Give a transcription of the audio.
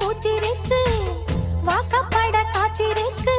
பூச்சிருக்கு வாக்கப்பட காத்திருக்கு.